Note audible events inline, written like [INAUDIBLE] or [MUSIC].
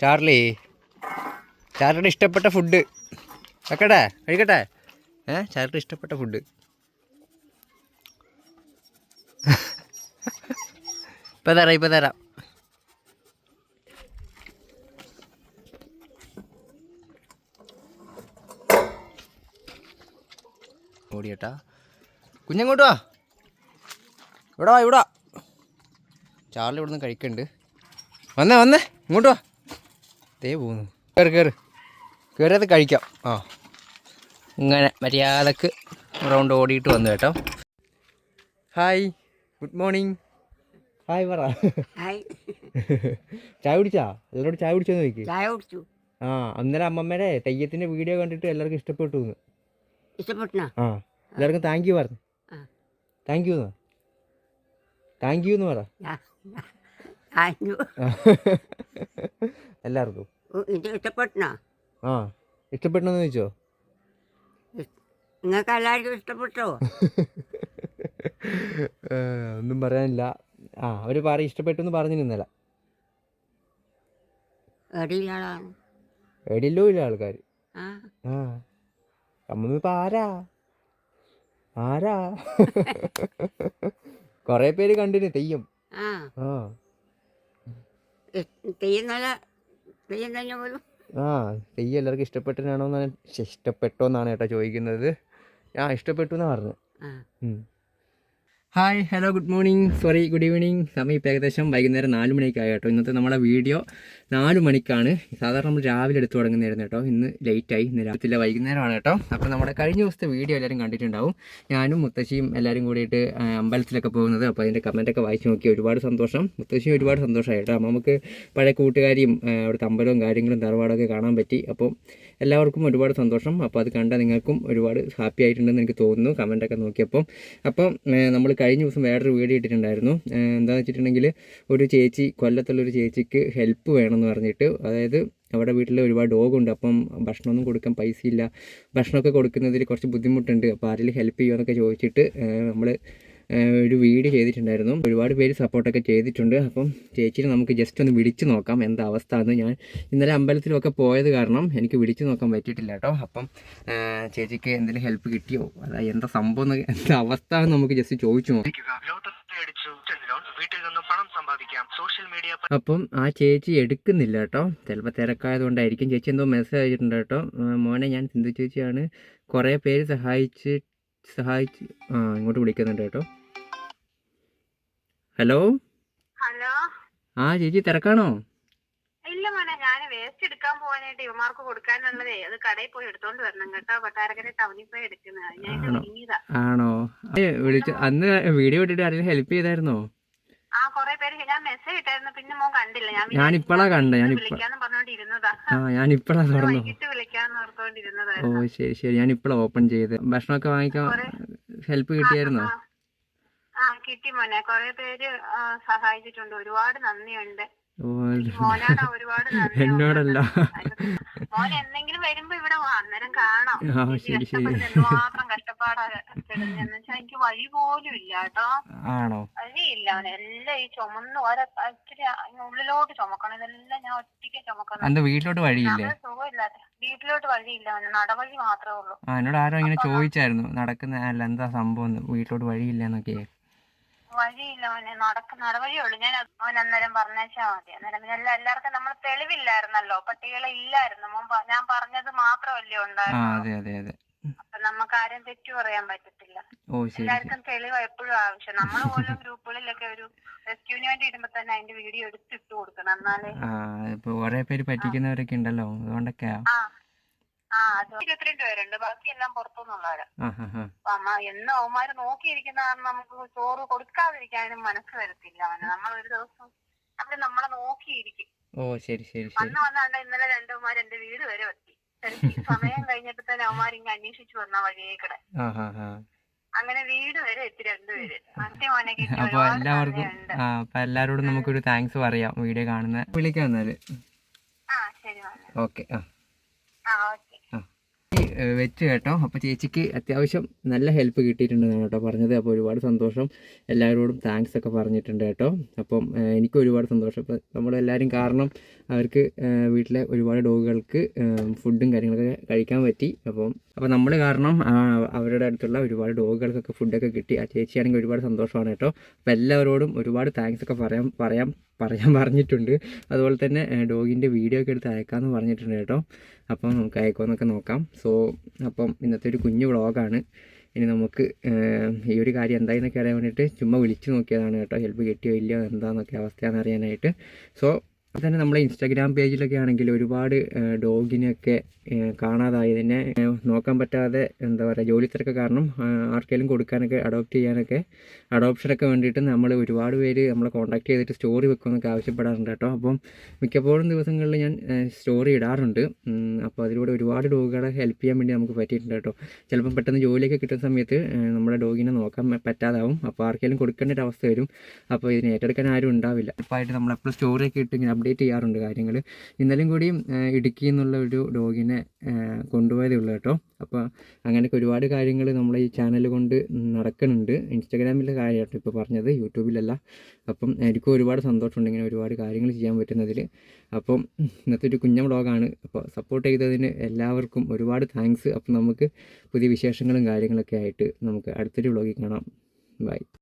Charlie ചാർലിയുടെ ഇഷ്ടപ്പെട്ട food. വെക്കട്ടെ കഴിക്കട്ടെ. ഏ ചാർലിയുടെ ഇഷ്ടപ്പെട്ട ഫുഡ്. ഇപ്പം തരാം ഇപ്പം തരാം. ഓടിയേട്ടാ. കുഞ്ഞങ്ങോട്ട് വാ. ഇവിടെ വാ ഇവിടെ ചാർലി ഇവിടെ നിന്ന് കഴിക്കണ്ട്. വന്നേ വന്നേ ഇങ്ങോട്ട് വാ. ദേ പോകുന്നു കയറി കയറി കയറിയത് കഴിക്കാം. ആ. ഇങ്ങനെ മര്യാദയ്ക്ക് റൗണ്ട് ഓടിയിട്ട് വന്നു കേട്ടോ. ഹായ് ഗുഡ് മോർണിംഗ് ഹായ് പറ. ഹായ് [LAUGHS] ചായ കുടിച്ചാ? എല്ലാവരോടും ചായ കുടിച്ചോന്ന് നോക്കി ചായ കുടിച്ചു. ആ അന്നേരം അമ്മമ്മയുടെ തെയ്യത്തിന്റെ വീഡിയോ കണ്ടിട്ട് എല്ലാവർക്കും ഇഷ്ടപ്പെട്ടു ആ എല്ലാവർക്കും താങ്ക് യു പറഞ്ഞു. താങ്ക് യു എന്ന് താങ്ക് യു എന്ന് പറ. [LAUGHS] എല്ലാവർക്കും. ഇത് ഇഷ്ടപ്പെട്ടോ ആ ഇഷ്ടപ്പെട്ടെന്ന് ചോദിച്ചോ? നിങ്ങൾക്ക് എല്ലാവർക്കും ഇഷ്ടപ്പെട്ടോ? [LAUGHS] ഒന്നും പറയാനില്ല. ആ അവർ പറ ഇഷ്ടപ്പെട്ടു എന്ന് പറഞ്ഞു എടിയിലാണ് എടിയല്ലോ ഇല്ല ആൾക്കാർ ആ. ഇപ്പം ആരാ? ആരാ? കുറേ പേര് കണ്ടിന് തെയ്യം. ആ. തെയ്യം നല്ല തെയ്യം തന്നെ പോലും. ആ തെയ്യം എല്ലാവർക്കും ഇഷ്ടപ്പെട്ടാണോ എന്നാണ് ഇഷ്ടപ്പെട്ടോ എന്നാണ് ഏട്ടാ ചോദിക്കുന്നത്. ആ ഇഷ്ടപ്പെട്ടു എന്നാണ് പറഞ്ഞു hi hello good morning sorry good evening സമയം ഇപ്പോൾ ഏകദേശം വൈകുന്നേരം നാല് മണിക്കായി കേട്ടോ. ഇന്നത്തെ നമ്മുടെ വീഡിയോ നാല് മണിക്കാണ്. സാധാരണ നമ്മൾ രാവിലെ എടുത്തു തുടങ്ങുന്നതായിരുന്നു കേട്ടോ. ഇന്ന് ലേറ്റായി ഇന്ന് രാത്രിയിലെ വൈകുന്നേരമാണ് കേട്ടോ. അപ്പോൾ നമ്മുടെ കഴിഞ്ഞ ദിവസത്തെ വീഡിയോ എല്ലാവരും കണ്ടിട്ടുണ്ടാവും. ഞാനും മുത്തശ്ശിയും എല്ലാവരും കൂടിയിട്ട് അമ്പലത്തിലൊക്കെ പോകുന്നത്. അപ്പോൾ അതിന്റെ കമന്റൊക്കെ വായിച്ച് നോക്കി ഒരുപാട് സന്തോഷം. മുത്തശ്ശിയും ഒരുപാട് സന്തോഷമായി കേട്ടോ. നമുക്ക് പഴയ കൂട്ടുകാരിയും അവിടുത്തെ അമ്പലവും കാര്യങ്ങളും തറവാടൊക്കെ കാണാൻ പറ്റി. അപ്പോൾ എല്ലാവർക്കും ഒരുപാട് സന്തോഷം. അപ്പോൾ അത് കണ്ട നിങ്ങൾക്കും ഒരുപാട് ഹാപ്പി ആയിട്ടുണ്ടെന്ന് എനിക്ക് തോന്നുന്നു. കമന്റൊക്കെ നോക്കിയപ്പോൾ അപ്പം നമ്മൾ കഴിഞ്ഞ ദിവസം വേറൊരു വീഡിയോ ഇട്ടിട്ടുണ്ടായിരുന്നു. എന്താണെന്ന് വെച്ചിട്ടുണ്ടെങ്കിൽ ഒരു ചേച്ചി കൊല്ലത്തുള്ളൊരു ചേച്ചിക്ക് ഹെൽപ്പ് വേണമെന്ന് പറഞ്ഞിട്ട് അതായത് അവിടെ വീട്ടിൽ ഒരുപാട് ഡോഗുണ്ട് അപ്പം ഭക്ഷണമൊന്നും കൊടുക്കാൻ പൈസയില്ല. ഭക്ഷണമൊക്കെ കൊടുക്കുന്നതിൽ കുറച്ച് ബുദ്ധിമുട്ടുണ്ട് അപ്പോൾ ആരെങ്കിലും ഹെൽപ്പ് ചെയ്യുമെന്നൊക്കെ ചോദിച്ചിട്ട് നമ്മൾ ഒരു വീഡിയോ ചെയ്തിട്ടുണ്ടായിരുന്നു. ഒരുപാട് പേര് സപ്പോർട്ടൊക്കെ ചെയ്തിട്ടുണ്ട്. അപ്പം ചേച്ചിനെ നമുക്ക് ജസ്റ്റ് ഒന്ന് വിളിച്ചു നോക്കാം. എന്താ അവസ്ഥ എന്ന് ഞാൻ ഇന്നലെ അമ്പലത്തിലൊക്കെ പോയത് കാരണം എനിക്ക് വിളിച്ചു നോക്കാൻ പറ്റിയിട്ടില്ല കേട്ടോ. അപ്പം ചേച്ചിക്ക് എന്തെങ്കിലും ഹെൽപ്പ് കിട്ടിയോ? അതാ എന്താ സംഭവം എന്താ അവസ്ഥ എന്ന് നമുക്ക് ജസ്റ്റ് ചോദിച്ചു നോക്കാം. പണം സമ്പാദിക്കാം സോഷ്യൽ മീഡിയ അപ്പം ആ ചേച്ചി എടുക്കുന്നില്ല കേട്ടോ. ചിലപ്പോൾ തിരക്കായതുകൊണ്ടായിരിക്കും. ചേച്ചി എന്തോ മെസ്സേജ് അയച്ചിട്ടുണ്ട് കേട്ടോ. മോനെ ഞാൻ സിന്ധു ചേച്ചിയാണ്. കുറേ പേര് സഹായിച്ച് സഹായിച്ച് ആ ഇങ്ങോട്ട് വിളിക്കുന്നുണ്ട് കേട്ടോ. ഹലോ? ഹലോ? ആ ചേച്ചി തിരക്കാണോ? ഇല്ല മോനെ ഞാൻ വേസ്റ്റ് എടുക്കാൻ പോകാനായിട്ട് ഇവമാർക്ക് കൊടുക്കാനുള്ളതേ. അത് കടയിൽ പോയി എടുത്തോണ്ട് വരണം കേട്ടോ. കൊട്ടാരക്കര ടൗണിൽ പോയി എടുക്കുന്നത്. ആണോ? ആണോ? വിളിച്ചു അന്ന് വീഡിയോ ഇട്ടിട്ട് ആരെങ്കിലും ഹെൽപ്പ് ചെയ്തായിരുന്നോ? കൊറേ പേര് ഞാൻ മെസ്സേജ് ഇട്ടായിരുന്നു പിന്നെ മോൻ കണ്ടില്ല. ഞാൻ ഞാൻ വിചാരിച്ചു ഇപ്പളാ കണ്ടേ, ഞാൻ ഇന്ന് ഇപ്പ- വിളിക്കാന്ന് പറഞ്ഞോണ്ടിരുന്നതാ ആ ഞാൻ ഇന്ന് തുറന്നു. വൈകിട്ട് വിളിക്കാന്ന് ഓ ശരി ശരി. ഞാൻ ഇപ്പോഴാണ് ഓപ്പൺ ചെയ്ത് ഭക്ഷണമൊക്കെ വാങ്ങിക്കാൻ ഹെൽപ്പ് കിട്ടിയായിരുന്നോ? ആ കിട്ടി മോനെ. കൊറേ പേര് സഹായിച്ചിട്ടുണ്ട്. ഒരുപാട് നന്ദിയുണ്ട്. [LAUGHS] എന്നോടല്ല. ആ, ശരി, ശരി. ആണോ? എന്താ വീട്ടിലോട്ട് വഴിയില്ലേ? വീട്ടിലോട്ട് വഴിയില്ല നടവഴി മാത്രമേ ഉള്ളൂ. ആ എന്നോട് ആരോ ഇങ്ങനെ ചോദിച്ചായിരുന്നു. നടക്കുന്ന അല്ല എന്താ സംഭവം? വീട്ടിലോട്ട് വഴിയില്ല എന്നൊക്കെ. വഴിയില്ല അവന് നടക്ക നടവഴിയുള്ളൂ. ഞാൻ അവൻ അന്നേരം പറഞ്ഞേച്ചാ മതി. അന്നേരം പിന്നെ എല്ലാ എല്ലാവർക്കും നമ്മൾ തെളിവില്ലായിരുന്നല്ലോ. പട്ടികളെ ഇല്ലായിരുന്നു. മോൻ ഞാൻ പറഞ്ഞത് മാത്രമല്ലേ ഉണ്ടായിരുന്നു അപ്പൊ നമുക്ക് ആരും തെറ്റു പറയാൻ പറ്റത്തില്ല. എല്ലാവർക്കും തെളിവ് എപ്പോഴും ആവശ്യം. നമ്മൾ ഓരോ ഗ്രൂപ്പുകളിലൊക്കെ ഒരു റെസ്ക്യൂവിന് വേണ്ടി ഇടുമ്പോ തന്നെ അതിന്റെ വീഡിയോ എടുത്തിട്ട് കൊടുക്കണം എന്നാലേ. പേര് പറ്റിക്കുന്നവരൊക്കെ ഉണ്ടല്ലോ. അതുകൊണ്ടൊക്കെയാ. ആ ഇരുപത്തിരണ്ട് പേരുണ്ട്? ബാക്കിയെല്ലാം പുറത്തുനിന്നുള്ളവരാ. അപ്പൊ അമ്മ എന്ന് അവന്മാര് നോക്കിയിരിക്കുന്ന കാരണം നമുക്ക് ചോറ് കൊടുക്കാതിരിക്കാനും മനസ്സ് വരത്തില്ല. അവന് നമ്മൾ ഒരു ദിവസം അവർ നമ്മളെ നോക്കിയിരിക്കും. ഓ ശരി ശരി വന്ന് വന്നാണ്ട് ഇന്നലെ രണ്ടുമാർ എന്റെ വീട് വരെ എത്തി സമയം കഴിഞ്ഞപ്പോ തന്നെ അവന്മാർ ഇങ്ങനെ അന്വേഷിച്ചു വന്ന ഹാ ഹാ അങ്ങനെ വീട് വരെ എത്തി രണ്ടുപേര്. അപ്പൊ എല്ലാവർക്കും. അപ്പൊ എല്ലാരോടും നമുക്കൊരു താങ്ക്സ് പറയാം വീഡിയോ കാണുന്ന. വിളിക്കാം എന്നാൽ. ഓക്കെ ആ. വെച്ച് കേട്ടോ. അപ്പോൾ ചേച്ചിക്ക് അത്യാവശ്യം നല്ല ഹെൽപ്പ് കിട്ടിയിട്ടുണ്ടെന്നാണ് കേട്ടോ പറഞ്ഞത്. അപ്പോൾ ഒരുപാട് സന്തോഷം. എല്ലാവരോടും താങ്ക്സ് ഒക്കെ പറഞ്ഞിട്ടുണ്ട് കേട്ടോ. അപ്പം എനിക്ക് ഒരുപാട് സന്തോഷം. ഇപ്പോൾ നമ്മളെല്ലാവരും കാരണം അവർക്ക് വീട്ടിലെ ഒരുപാട് ഡോഗുകൾക്ക് ഫുഡും കാര്യങ്ങളൊക്കെ കഴിക്കാൻ പറ്റി. അപ്പം അപ്പോൾ നമ്മൾ കാരണം അവരുടെ അടുത്തുള്ള ഒരുപാട് ഡോഗുകൾക്കൊക്കെ ഫുഡൊക്കെ കിട്ടി. ആ ചേച്ചിയാണെങ്കിൽ ഒരുപാട് സന്തോഷമാണ് കേട്ടോ. അപ്പോൾ എല്ലാവരോടും ഒരുപാട് താങ്ക്സ് ഒക്കെ പറയാം പറയാം. പറയാൻ പറഞ്ഞിട്ടുണ്ട്. അതുപോലെ തന്നെ ഡോഗിന്റെ വീഡിയോ ഒക്കെ എടുത്ത് അയക്കാമെന്ന് പറഞ്ഞിട്ടുണ്ട് കേട്ടോ. അപ്പം നമുക്ക് അയക്കുമെന്നൊക്കെ നോക്കാം. സോ അപ്പം ഇന്നത്തെ ഒരു കുഞ്ഞു വ്ളോഗാണ്. ഇനി നമുക്ക് ഈ ഒരു കാര്യം എന്തായെന്നൊക്കെ അറിയാൻ വേണ്ടിയിട്ട് ചുമ്മാ വിളിച്ചു നോക്കിയതാണ് കേട്ടോ. ഹെൽപ്പ് കിട്ടിയോ ഇല്ലയോ? എന്താണെന്നൊക്കെ അവസ്ഥയാണെന്ന് അറിയാനായിട്ട്. സോ തന്നെ നമ്മളെ ഇൻസ്റ്റാഗ്രാം പേജിലൊക്കെ ആണെങ്കിൽ ഒരുപാട് ഡോഗിനെയൊക്കെ കാണാതായതിനെ നോക്കാൻ പറ്റാതെ എന്താ പറയുക ജോലി തിരക്ക് കാരണം ആർക്കെങ്കിലും കൊടുക്കാനൊക്കെ അഡോപ്റ്റ് ചെയ്യാനൊക്കെ അഡോപ്ഷനൊക്കെ വേണ്ടിയിട്ട് നമ്മൾ ഒരുപാട് പേര് നമ്മളെ കോൺടാക്ട് ചെയ്തിട്ട് സ്റ്റോറി വെക്കുമെന്നൊക്കെ ആവശ്യപ്പെടാറുണ്ട് കേട്ടോ. അപ്പം മിക്കപ്പോഴും ദിവസങ്ങളിൽ ഞാൻ സ്റ്റോറി ഇടാറുണ്ട്. അപ്പോൾ അതിലൂടെ ഒരുപാട് ഡോഗുകളെ ഹെൽപ്പ് ചെയ്യാൻ വേണ്ടി നമുക്ക് പറ്റിയിട്ടുണ്ട് കേട്ടോ. ചിലപ്പം പെട്ടെന്ന് ജോലിയൊക്കെ കിട്ടുന്ന സമയത്ത് നമ്മുടെ ഡോഗിനെ നോക്കാൻ പറ്റാതാവും. അപ്പോൾ ആർക്കെങ്കിലും കൊടുക്കേണ്ട ഒരു അവസ്ഥ വരും. അപ്പോൾ ഇതിനെ ഏറ്റെടുക്കാൻ ആരും ഉണ്ടാവില്ല. ഇപ്പോഴായിട്ട് നമ്മൾ നമ്മളെപ്പോഴും സ്റ്റോറിയൊക്കെ ഇട്ട് ഇങ്ങനെ അപ്ഡേറ്റ് ചെയ്യാറുണ്ട് കാര്യങ്ങൾ ഇന്നലെയും കൂടി ഇടുക്കിയിൽ ഇടുക്കി എന്നുള്ള ഒരു ഡോഗിനെ കൊണ്ടുപോയതേ ഉള്ളൂ കേട്ടോ. അപ്പോൾ അങ്ങനെയൊക്കെ ഒരുപാട് കാര്യങ്ങൾ നമ്മളെ ഈ ചാനൽ കൊണ്ട് നടക്കുന്നുണ്ട്. ഇൻസ്റ്റാഗ്രാമിലെ കാര്യമായിട്ട് ഇപ്പോൾ പറഞ്ഞത് യൂട്യൂബിലല്ല. അപ്പം എനിക്കും ഒരുപാട് സന്തോഷമുണ്ട് ഇങ്ങനെ ഒരുപാട് കാര്യങ്ങൾ ചെയ്യാൻ പറ്റുന്നതിൽ അപ്പം ഇന്നത്തെ ഒരു കുഞ്ഞ വ്ളോഗാണ് അപ്പോൾ സപ്പോർട്ട് ചെയ്തതിന് എല്ലാവർക്കും ഒരുപാട് താങ്ക്സ് അപ്പം നമുക്ക് പുതിയ വിശേഷങ്ങളും കാര്യങ്ങളൊക്കെ ആയിട്ട് നമുക്ക് അടുത്തൊരു വ്ളോഗിൽ കാണാം. ബൈ